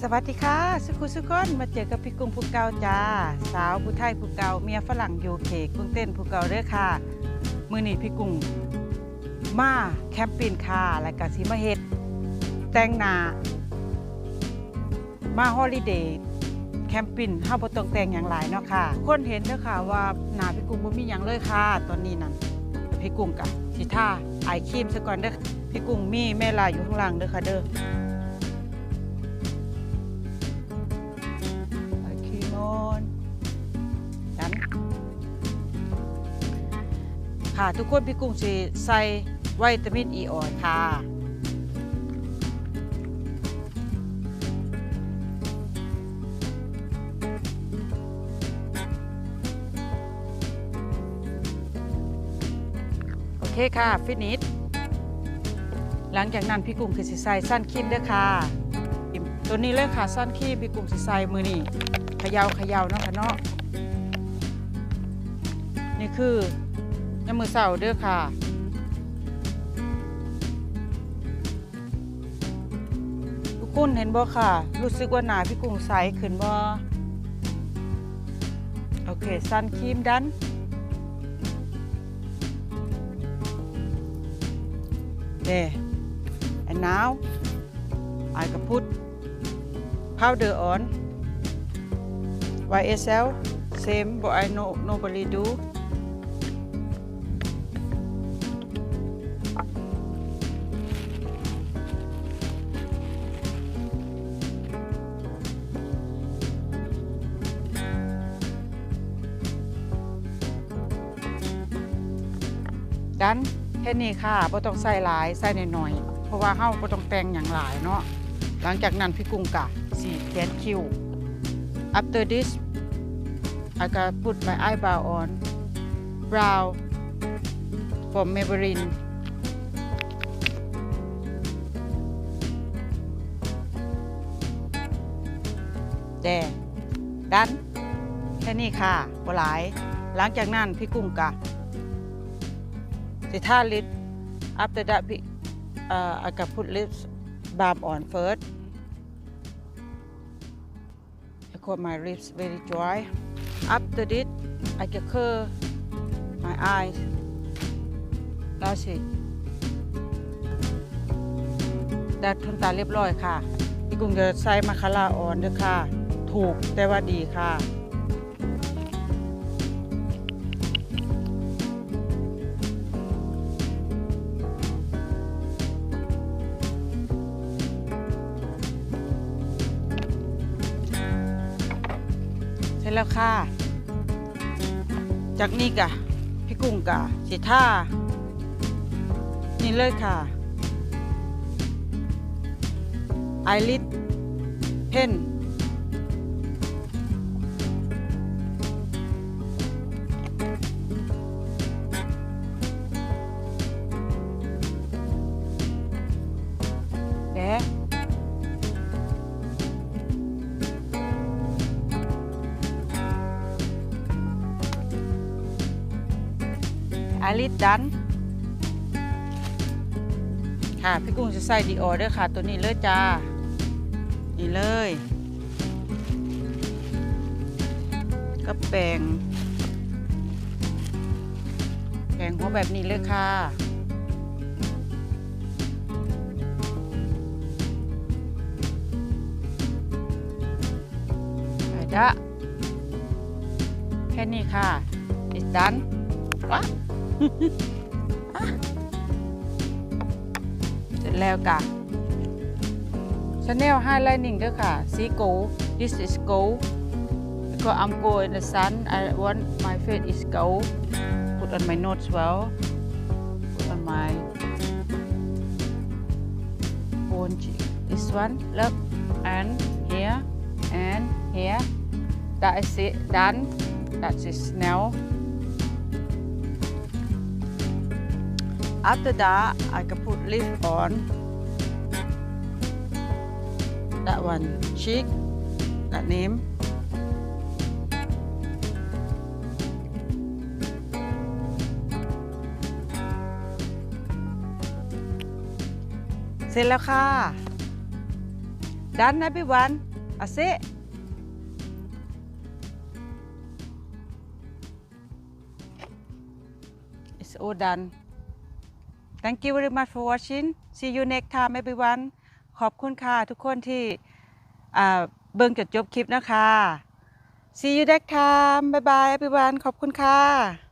สวัสดีค่ะ สุขุสุกอนมาเจอกับพี่กุ้งผู้เก่าจ้า สาวผู้ไทยผู้เก่าเมียฝรั่งยูเคกุ้งเต้นผู้เก่าเด้อค่ะ มือนี้พี่กุ้งมาแคมปิ้งค่ะแล้วก็สิมาเฮ็ดแต่งหน้ามาฮอลิเดย์แคมปิ้งเฮาบ่ต้องแต่งหยังหลายเนาะค่ะ คนเห็นเด้อค่ะว่าหน้าพี่กุ้งบ่มีหยังเลยค่ะ ตอนนี้นั่นพี่กุ้งกะสิท่าไอครีมซะก่อนเด้อพี่กุ้งมีแม่ลายอยู่ข้างล่างเด้อค่ะเด้อ ค่ะทุกคนพี่กุ้งสิใส่วิตามินอีออนค่ะโอเคค่ะฟินิชหลังจากนั้นพี่กุ้งคือสิใส่สั้นครีมเด้วยค่ะ ตัวนี้เลยค่ะสั้นขี้พี่กุ้งสิใส่มือนี่เขยาวขยาวเนาะค่ะเนาะนี่คือ ยามมือเสาเด้อค่ะทุกคนเห็นบ่ค่ะ รู้สึกว่าหนาพี่กุ้งใสขึ้นบ่โอเคสั้นครีมดันเด้ and now I can put powder on YSL same but I no nobody do ดันแค่นี้ค่ะบ่ต้องใส่หลายใส่หน่อยๆเพราะว่าเฮาบ่ต้องแต่งอย่างหลายเนาะหลังจากนั้นพี่กุ้งกะสีเขียนคิว after this I can put my eyebrow on brow from Maybelline แดงดันแค่นี้ค่ะบ่หลาย หลังจากนั้นพี่กุ้งกะ สิท่าลิป after that พี่ uh, I can put lips balm on first because my lips very dry after this I can curl my eyes that's it ดัดขนตาเรียบร้อยค่ะพี่กุ้งจะใส่มาคาร่าออนด้วยค่ะ ถูกแต่ว่าดีค่ะ ร็จแล้วค่ะ จากนี้กะพี่กุ้งกะสิท่า นี่เลยค่ะ ไอริสเพน ลิสดันค่ะพี่กุ้งจะใส่ดีออเดอร์ค่ะ ตัวนี้เลยจ้า นี่เลย ก็แปลงแปลงหัวแบบนี้เลยค่ะไปจ้ะแค่นี้ค่ะ it's done วะ เสร็จแล้วกะ Chanel highlighting ด้วยค่ะ สี gold this is gold because I'm go in the sun I want my face is gold put on my nose well put on my bone this one look and here and here that is it done that is now After that, I can put lip on. That one, cheek, that name. St เสร็จแล้วค่ะ done everyone that's it it's all done thank you very much for watching see you next time everyone ขอบคุณค่ะทุกคนที่เบิ่งจนจบคลิปนะคะ see you next time bye bye everyone ขอบคุณค่ะ